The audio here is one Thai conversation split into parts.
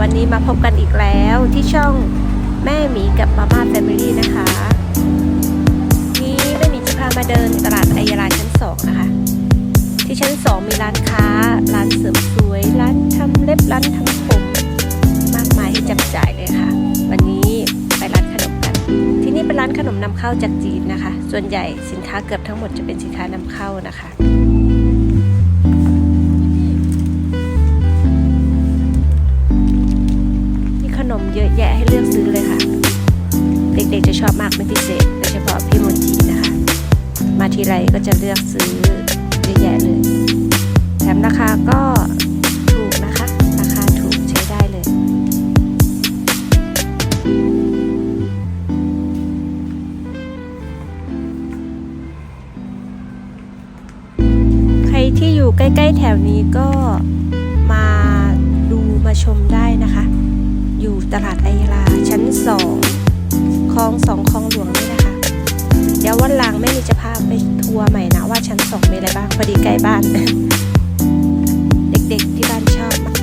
วันี้มาพบกันอีกแล้วที่ช่องแม่หมีกับมาม่าแฟมิลี่นะคะนี้แม่หมีจะพามาเดินตลาดไอยาลาชั้นสองนะคะ ที่ชั้นสองมีร้านค้า ร้านเสริมสวย ร้านทำเล็บร้านทำผมมากมายให้จับจ่ายเลยค่ะ วันนี้ไปร้านขนมกัน ที่นี่เป็นร้านขนมนำเข้าจากจีนนะคะ ส่วนใหญ่สินค้าเกือบทั้งหมดจะเป็นสินค้านำเข้านะคะ เยอะแยะให้เลือกซื้อเลยค่ะ เด็กๆจะชอบมากเป็นพิเศษโดยเฉพาะพี่โมจินะคะ มาทีไรก็จะเลือกซื้อเยอะแยะเลย แถมราคาก็ถูกนะคะ ราคาถูกใช้ได้เลย ใครที่อยู่ใกล้ ๆ แถวนี้ก็มาดูมาชมได้นะคะ อยู่ตลาดไอยาลาชั้นสองคลองสองคลองหลวงนี่นะคะ เดี๋ยววันหลังไม่มีจะพาไปทัวร์ใหม่นะว่าชั้นสองมีอะไรบ้างพอดีใกล้บ้าน เด็กๆที่บ้านชอบมาก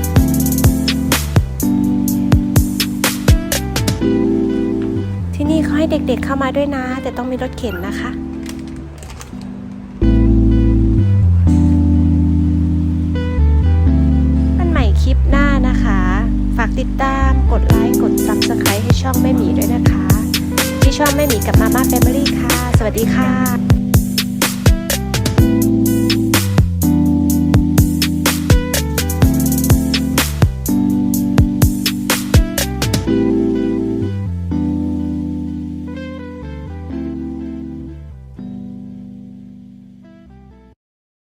ที่นี่เขาให้เด็กๆเข้ามาด้วยนะ แต่ต้องมีรถเข็นนะคะากติดตาม กดไลค์ กด Subscribe ให้ช่องแม่หมีด้วยนะคะ ที่ช่องแม่หมีกับมาม่าแฟมิลี่ค่ะ สวัสดีค่ะ